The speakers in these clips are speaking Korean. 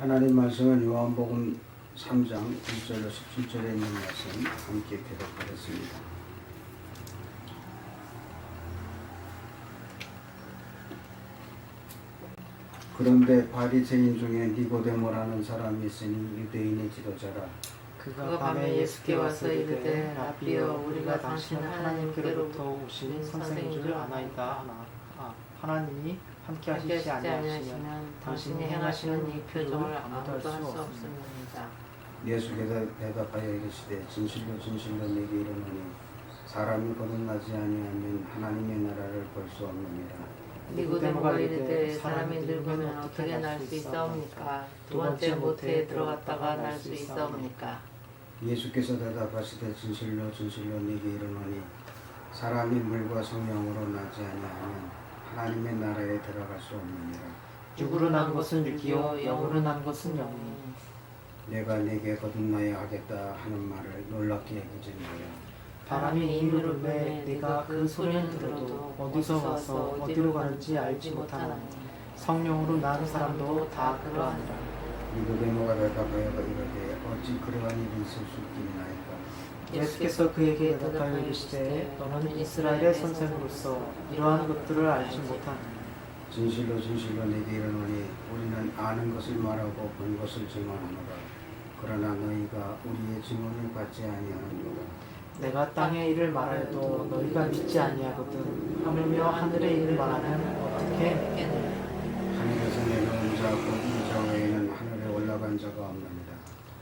하나님 말씀은 요한복음 3장 1절로 17절에 있는 말씀 함께 대답하겠습니다. 그런데 바리새인 중에 니고데모라는 사람이 있으니 유대인의 지도자라. 그가 밤에 예수께 와서 이르되 라비여 우리가 당신은 하나님께로부터 오신 선생인 줄 아나이다. 하나. 아, 하나님이 함께 하시지 아니하시면 당신이 행하시는 이 표정을 아무도 할 수 없습니다. 예수께서 대답하여 이르시되 진실로 진실로 내게 이르노니 사람이 거듭나지 아니하면 하나님의 나라를 볼 수 없느니라 니고데모가 이르되 사람이 늙으면 어떻게 날 수 있사옵니까? 두 번째 모태에 들어갔다가 날 수 있사옵니까? 예수께서 대답하시되 진실로 진실로 내게 이르노니 사람이 물과 성령으로 나지 아니하면 하나님의 나라에 들어갈 수 없느니라. 육으로 난 것은 육이요 영으로 난 것은 영이 내가 내게 거듭나야 하겠다 하는 말을 놀랍게 여기지 마라. 바람이 이르르되 내가 그 소리는 들어도 어디서 와서 어디로 가는지 알지 못하나니 성령으로 난 사람도 다 그러하니라. 니고데모가 대답하여 이르되 어찌 그러한 일이 있을 수 있겠나이까 예수께서 그에게 대답하여 이르시되 너는 이스라엘의 선생으로서 이러한 것들을 알지 못하니 진실로 진실로 내게 이르노니 우리는 아는 것을 말하고 본 것을 증언하노라. 그러나 너희가 우리의 증언을 받지 아니하느니라. 내가 땅의 일을 말하여도 너희가 믿지 아니하거든 하물며 하늘의 일을 말하면 어떻게? 믿겠느냐 하늘에서 내려온 자곧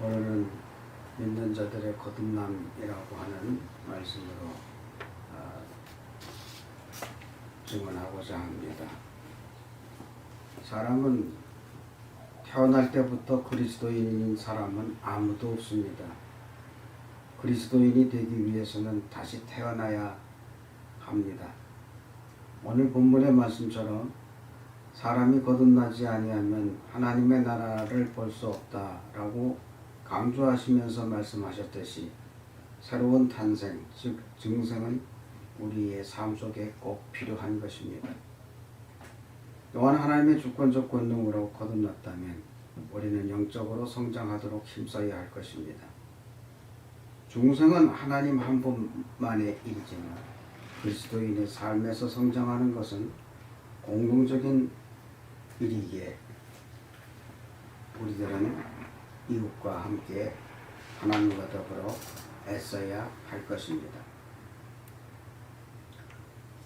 오늘은 믿는 자들의 거듭남이라고 하는 말씀으로 아, 증언하고자 합니다. 사람은 태어날 때부터 그리스도인인 사람은 아무도 없습니다. 그리스도인이 되기 위해서는 다시 태어나야 합니다. 오늘 본문의 말씀처럼 사람이 거듭나지 아니하면 하나님의 나라를 볼 수 없다라고 강조하시면서 말씀하셨듯이 새로운 탄생, 즉 증생은 우리의 삶 속에 꼭 필요한 것입니다. 또한 하나님의 주권적 권능으로 거듭났다면 우리는 영적으로 성장하도록 힘써야 할 것입니다. 중생은 하나님 한 분만의 일이지만 그리스도인의 삶에서 성장하는 것은 공동적인 일이기에 우리들은 이웃과 함께 하나님과 더불어 애써야 할 것입니다.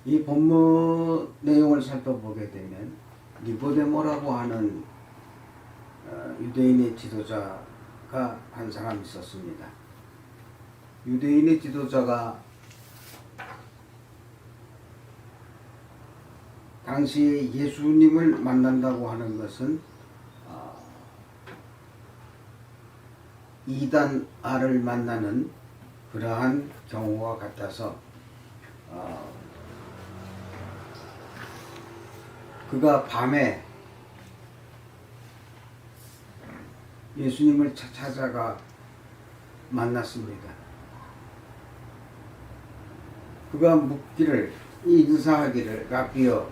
이 본문 내용을 살펴보게 되면 니고데모라고 하는 어, 유대인의 지도자가 한 사람 있었습니다. 유대인의 지도자가 당시에 예수님을 만난다고 하는 것은 이단 알을 만나는 그러한 경우와 같아서 어, 그가 밤에 예수님을 차- 찾아가 만났습니다. 그가 묻기를 이 인사하기를 라비어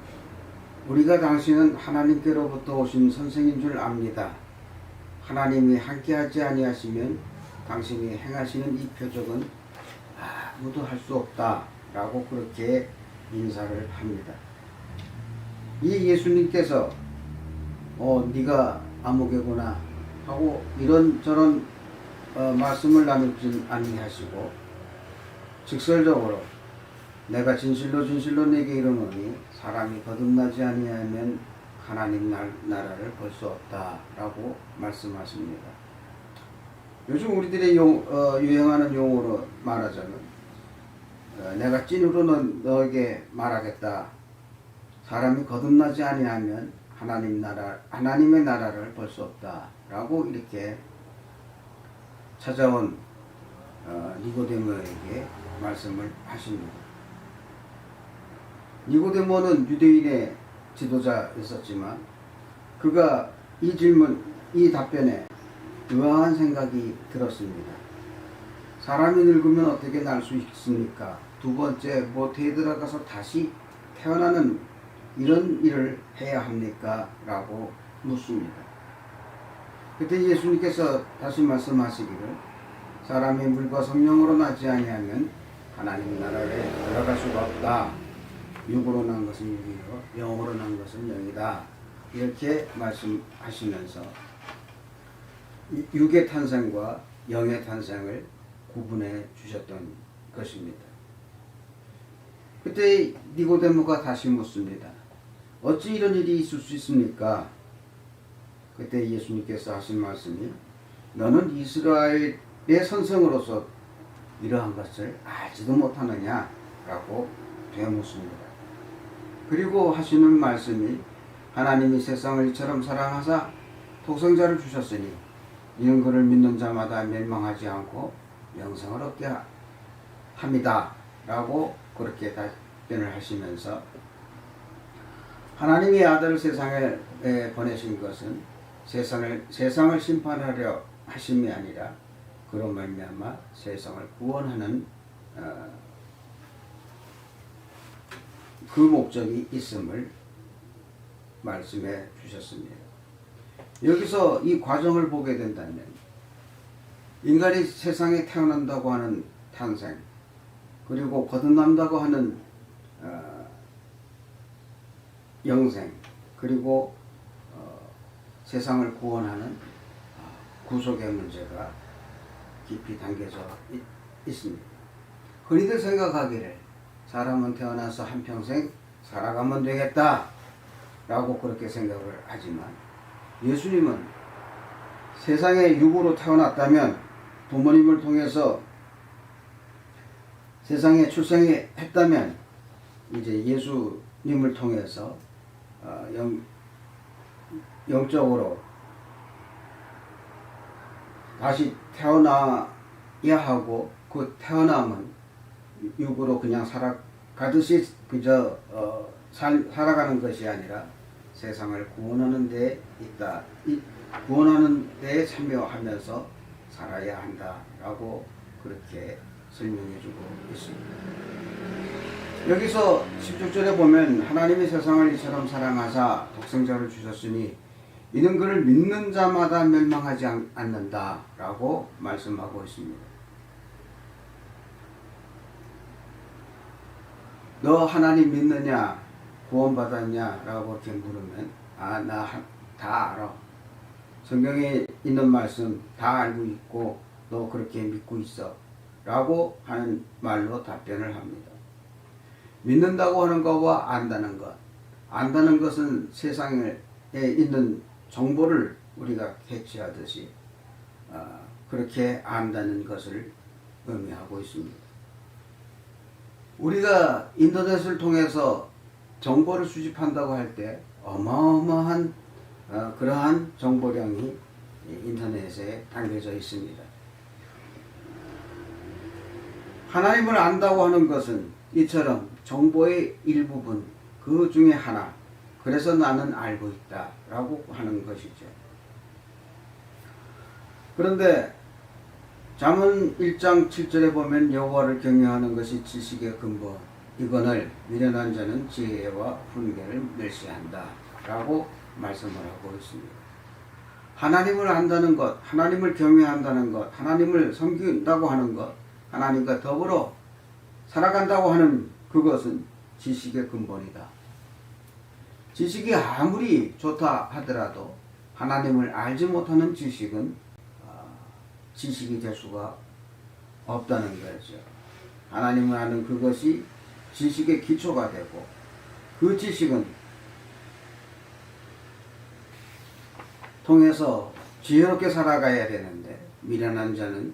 우리가 당신은 하나님께로부터 오신 선생인 줄 압니다. 하나님이 함께하지 아니하시면 당신이 행하시는 이 표적은 아무도 할 수 없다라고 그렇게 인사를 합니다. 이 예수님께서 어 네가 아무개구나 하고 이런 저런 어, 말씀을 나누지 아니하시고 직설적으로 내가 진실로 진실로 내게 이르노니 사람이 거듭나지 아니하면 하나님 날, 나라를 볼 수 없다라고 말씀하십니다. 요즘 우리들의 용, 어, 유행하는 용어로 말하자면 어, 내가 찐으로 너, 너에게 말하겠다. 사람이 거듭나지 아니하면 하나님 나라 하나님의 나라를 볼 수 없다라고 이렇게 찾아온 어, 니고데모에게 말씀을 하십니다. 니고데모는 유대인의 지도자였었지만 그가 이 질문, 이 답변에 의아한 생각이 들었습니다. 사람이 늙으면 어떻게 날 수 있습니까? 두 번째, 모태에 들어가서 다시 태어나는 이런 일을 해야 합니까? 라고 묻습니다. 그때 예수님께서 다시 말씀하시기를 사람이 물과 성령으로 나지 아니하면 하나님 나라에 들어갈 수가 없다. 육으로 난 것은 육이요 영으로 난 것은 영이다. 이렇게 말씀하시면서 이- 육의 탄생과 영의 탄생을 구분해 주셨던 것입니다. 그때 니고데모가 다시 묻습니다. 어찌 이런 일이 있을 수 있습니까? 그때 예수님께서 하신 말씀이 너는 이스라엘의 선생으로서 이러한 것을 알지도 못하느냐? 라고 되묻습니다. 그리고 하시는 말씀이 하나님이 세상을 이처럼 사랑하사 독생자를 주셨으니 이는 그를 믿는 자마다 멸망하지 않고 영생을 얻게 하- 합니다. 라고 그렇게 답변을 하시면서 하나님의 아들을 세상에 에, 보내신 것은 세상을 세상을 심판하려 하심이 아니라 그로 말미암아 세상을 구원하는 어, 그 목적이 있음을 말씀해 주셨습니다. 여기서 이 과정을 보게 된다면 인간이 세상에 태어난다고 하는 탄생 그리고 거듭난다고 하는 어, 영생 그리고 어, 세상을 구원하는 어, 구속의 문제가 깊이 담겨져 있, 있습니다. 흔히들 생각하기를 사람은 태어나서 한평생 살아가면 되겠다 라고 그렇게 생각을 하지만 예수님은 세상에 육으로 태어났다면 부모님을 통해서 세상에 출생했다면 이제 예수님을 통해서 어, 영, 영적으로 다시 태어나야 하고 그 태어남은 육으로 그냥 살아가듯이 그저 어, 살, 살아가는 것이 아니라 세상을 구원하는 데 있다. 이, 구원하는 데에 참여하면서 살아야 한다라고 그렇게 설명해 주고 있습니다. 여기서 16절에 보면 하나님이 세상을 이처럼 사랑하사 독생자를 주셨으니 이는 그를 믿는 자마다 멸망하지 않- 않는다라고 말씀하고 있습니다. 너 하나님 믿느냐? 구원받았냐 라고 이렇게 물으면 아 나 다 알아. 성경에 있는 말씀 다 알고 있고 너 그렇게 믿고 있어. 라고 하는 말로 답변을 합니다. 믿는다고 하는 것과 안다는 것. 안다는 것은 세상에 있는 정보를 우리가 캐치하듯이 어, 그렇게 안다는 것을 의미하고 있습니다 우리가 인터넷을 통해서 정보를 수집한다고 할 때 어마어마한 어, 그러한 정보량이 인터넷에 담겨져 있습니다. 하나님을 안다고 하는 것은 이처럼 정보의 일부분 그 중에 하나 그래서 나는 알고 있다 라고 하는 것이죠. 그런데 잠언 1장 7절에 보면 여호와를 경외하는 것이 지식의 근본 이거를 미련한 자는 지혜와 훈계를 멸시한다 라고 말씀을 하고 있습니다. 하나님을 안다는 것, 하나님을 경외한다는 것, 하나님을 섬긴다고 하는 것, 하나님과 더불어 살아간다고 하는 그것은 지식의 근본이다. 지식이 아무리 좋다 하더라도 하나님을 알지 못하는 지식은 아, 지식이 될 수가 없다는 거죠. 하나님을 아는 그것이 지식의 기초가 되고 그 지식은 통해서 지혜롭게 살아가야 되는데 미련한 자는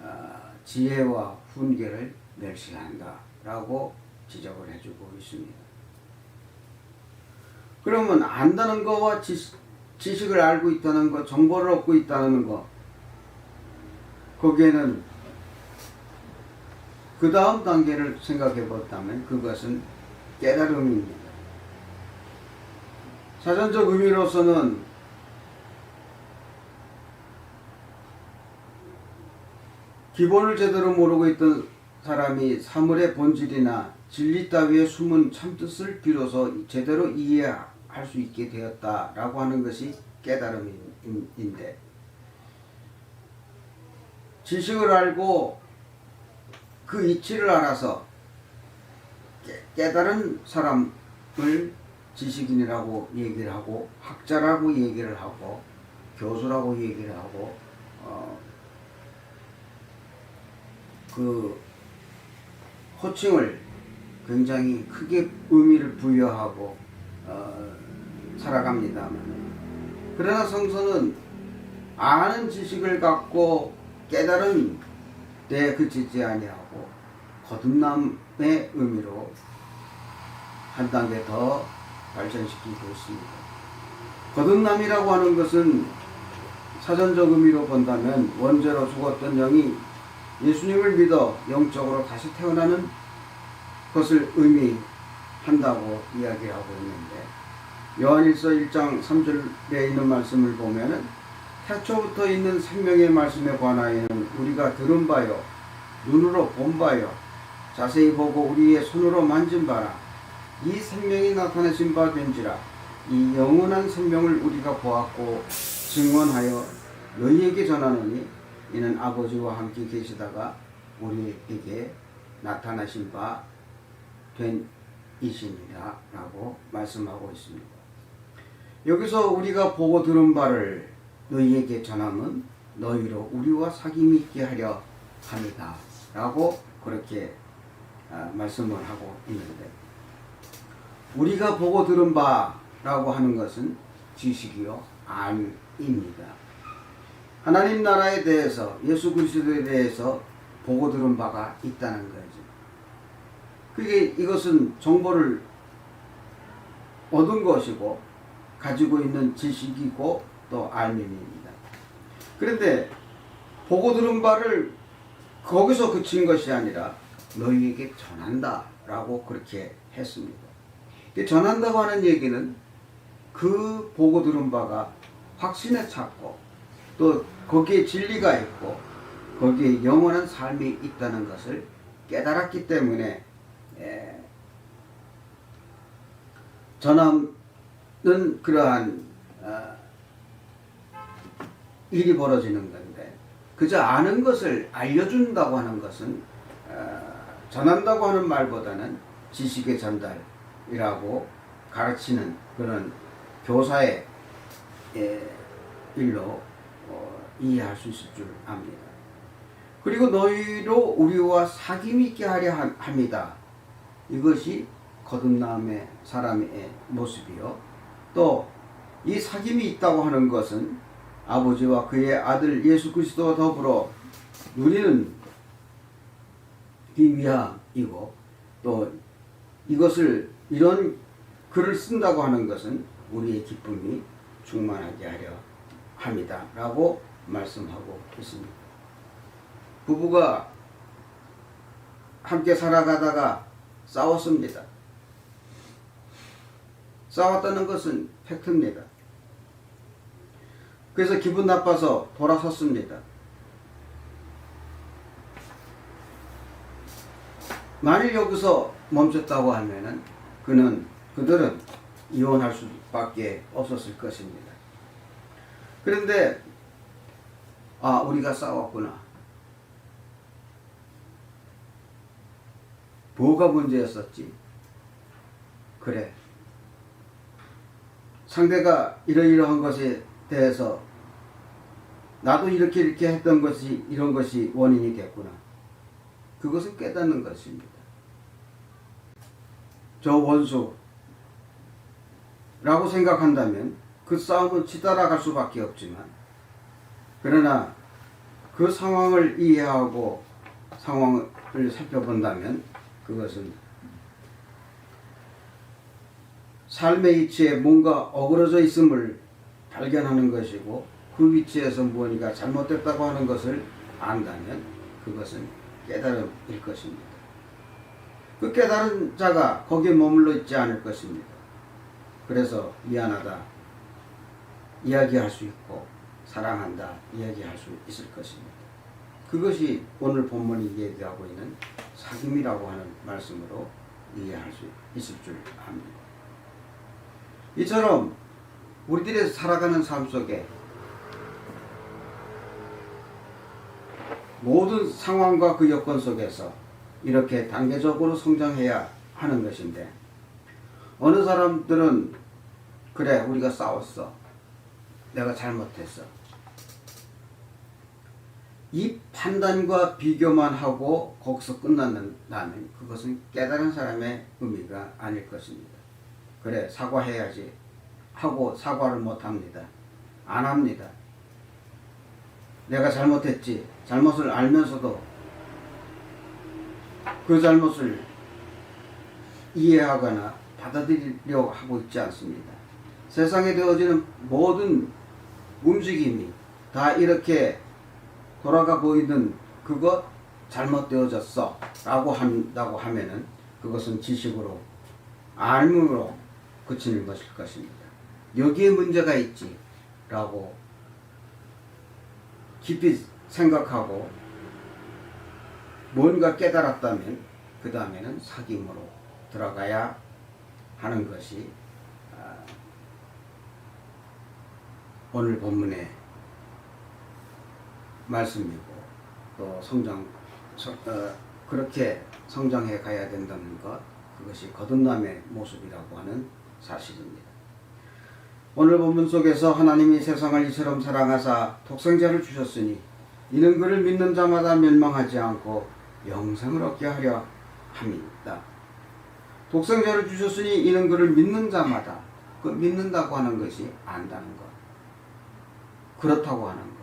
아, 지혜와 훈계를 멸시한다 라고 지적을 해주고 있습니다. 그러면 안다는 거와 지식, 지식을 알고 있다는 거, 정보를 얻고 있다는 거, 거기에는 그 다음 단계를 생각해 봤다면 그것은 깨달음입니다. 사전적 의미로서는 기본을 제대로 모르고 있던 사람이 사물의 본질이나 진리 따위의 숨은 참뜻을 비로소 제대로 이해할 수 있게 되었다라고 하는 것이 깨달음인데 지식을 알고 그 이치를 알아서 깨- 깨달은 사람을 지식인이라고 얘기를 하고 학자라고 얘기를 하고 교수라고 얘기를 하고 어, 그 호칭을 굉장히 크게 의미를 부여하고 어, 살아갑니다만. 그러나 성서는 아는 지식을 갖고 깨달은 데 그치지 아니하고 거듭남의 의미로 한 단계 더 발전시키고 있습니다. 거듭남이라고 하는 것은 사전적 의미로 본다면 원죄로 죽었던 영이 예수님을 믿어 영적으로 다시 태어나는 것을 의미한다고 이야기하고 있는데 요한일서 1장 3절에 있는 말씀을 보면은 태초부터 있는 생명의 말씀에 관하여는 우리가 들은 바요 눈으로 본 바요 자세히 보고 우리의 손으로 만진 바라 이 생명이 나타내신 바 된지라 이 영원한 생명을 우리가 보았고 증언하여 너희에게 전하노니 이는 아버지와 함께 계시다가 우리에게 나타나신 바 된 이시니라 라고 말씀하고 있습니다. 여기서 우리가 보고 들은 바를 너희에게 전함은 너희로 우리와 사귐이 있게 하려 합니다. 라고 그렇게 아, 말씀을 하고 있는데 우리가 보고 들은 바라고 하는 것은 지식이요 알입니다. 하나님 나라에 대해서 예수 그리스도에 대해서 보고 들은 바가 있다는 거죠. 그게 이것은 정보를 얻은 것이고 가지고 있는 지식이고 또 알림입니다. 그런데 보고 들은 바를 거기서 그친 것이 아니라 너희에게 전한다라고 그렇게 했습니다. 이 전한다고 하는 얘기는 그 보고 들은 바가 확신에 찼고 또 거기에 진리가 있고 거기에 영원한 삶이 있다는 것을 깨달았기 때문에 예, 전함은 그러한 어, 일이 벌어지는 건데 그저 아는 것을 알려준다고 하는 것은 어, 전한다고 하는 말보다는 지식의 전달이라고 가르치는 그런 교사의 예, 일로 어, 이해할 수 있을 줄 압니다. 그리고 너희로 우리와 사귐이 있게 하려 함- 합니다. 이것이 거듭남의 사람의 모습이요. 또 이 사귐이 있다고 하는 것은 아버지와 그의 아들 예수 그리스도와 더불어 누리는 이 위함이고 또 이것을 이런 글을 쓴다고 하는 것은 우리의 기쁨이 충만하게 하려 합니다. 라고 말씀하고 있습니다. 부부가 함께 살아가다가 싸웠습니다. 싸웠다는 것은 팩트입니다. 그래서 기분 나빠서 돌아섰습니다. 만일 여기서 멈췄다고 하면은 그는 그들은 이혼할 수밖에 없었을 것입니다. 그런데 아 우리가 싸웠구나. 뭐가 문제였었지? 그래. 상대가 이러이러한 것에 대해서 나도 이렇게 이렇게 했던 것이 이런 것이 원인이 됐구나. 그것을 깨닫는 것입니다. 저 원수라고 생각한다면 그 싸움은 치달아갈 수밖에 없지만 그러나 그 상황을 이해하고 상황을 살펴본다면 그것은 삶의 위치에 뭔가 어그러져 있음을 발견하는 것이고 그 위치에서 무언가 잘못됐다고 하는 것을 안다면 그것은 깨달음일 것입니다. 그 깨달은 자가 거기에 머물러 있지 않을 것입니다. 그래서 미안하다 이야기할 수 있고 사랑한다 이야기할 수 있을 것입니다. 그것이 오늘 본문이 얘기하고 있는 사귐이라고 하는 말씀으로 이해할 수 있을 줄 압니다. 이처럼 우리들이 살아가는 삶 속에 모든 상황과 그 여건 속에서 이렇게 단계적으로 성장해야 하는 것인데 어느 사람들은 그래 우리가 싸웠어. 내가 잘못했어. 이 판단과 비교만 하고 거기서 끝난다면 그것은 깨달은 사람의 의미가 아닐 것입니다. 그래 사과해야지 하고 사과를 못 합니다. 안 합니다. 내가 잘못했지 잘못을 알면서도 그 잘못을 이해하거나 받아들이려고 하고 있지 않습니다. 세상에 되어지는 모든 움직임이 다 이렇게 돌아가 보이는 그것 잘못되어졌어 라고 한다고 하면은 그것은 지식으로 알므로 그치는 것일 것입니다. 여기에 문제가 있지 라고 깊이 생각하고 뭔가 깨달았다면 그 다음에는 사귐으로 들어가야 하는 것이 아, 오늘 본문의 말씀이고 또 성장 서- 어, 그렇게 성장해 가야 된다는 것 그것이 거듭남의 모습이라고 하는 사실입니다. 오늘 본문 속에서 하나님이 세상을 이처럼 사랑하사 독생자를 주셨으니 이는 그를 믿는 자마다 멸망하지 않고 영생을 얻게 하려 함이다. 독생자를 주셨으니 이는 그를 믿는 자마다 그 믿는다고 하는 것이 안다는 것 그렇다고 하는 것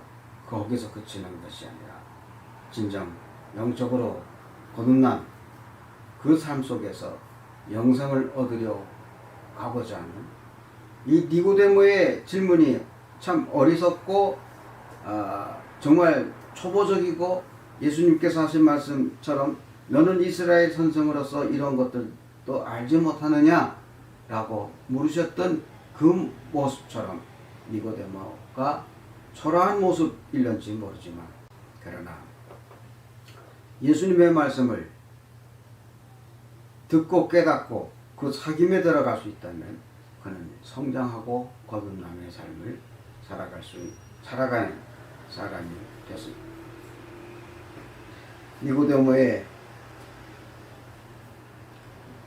거기서 그치는 것이 아니라 진정 영적으로 거듭난 그 삶 속에서 영생을 얻으려 가고자 하는 이 니고데모의 질문이 참 어리석고 아, 정말 초보적이고 예수님께서 하신 말씀처럼 너는 이스라엘 선생으로서 이런 것들도 알지 못하느냐 라고 물으셨던 그 모습처럼 니고데모가 초라한 모습일런지 모르지만 그러나 예수님의 말씀을 듣고 깨닫고 그 사귐에 들어갈 수 있다면 그는 성장하고 거듭남의 삶을 살아갈 수 살아가는 사람이 됐습니다. 니고데모의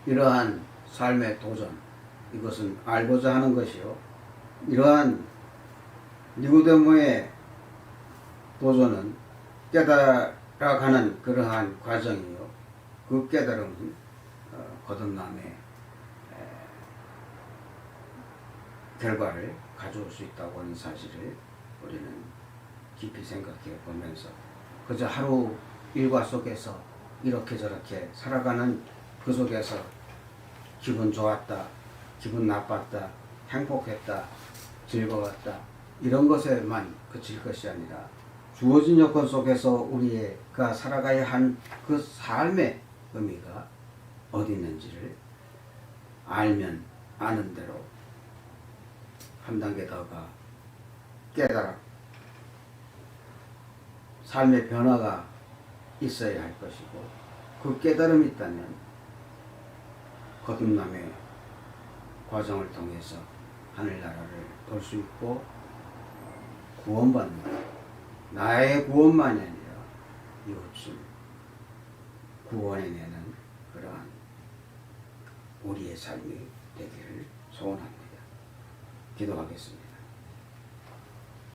이러한 삶의 도전 이것은 알고자 하는 것이요 이러한 니고데모의 도전은 깨달아가는 그러한 과정이요 그 깨달음은 어, 거듭남의 에, 결과를 가져올 수 있다고 하는 사실을 우리는 깊이 생각해 보면서 그저 하루 일과 속에서 이렇게 저렇게 살아가는 그 속에서 기분 좋았다, 기분 나빴다, 행복했다, 즐거웠다 이런 것에만 그칠 것이 아니라 주어진 여건 속에서 우리가 살아가야 한 그 삶의 의미가 어디 있는지를 알면 아는 대로 한 단계 더가 깨달아 삶의 변화가 있어야 할 것이고 그 깨달음이 있다면 거듭남의 과정을 통해서 하늘나라를 볼 수 있고 구원받는 나의 구원만이 아니라 이웃을 구원해내는 그러한 우리의 삶이 되기를 소원합니다. 기도하겠습니다.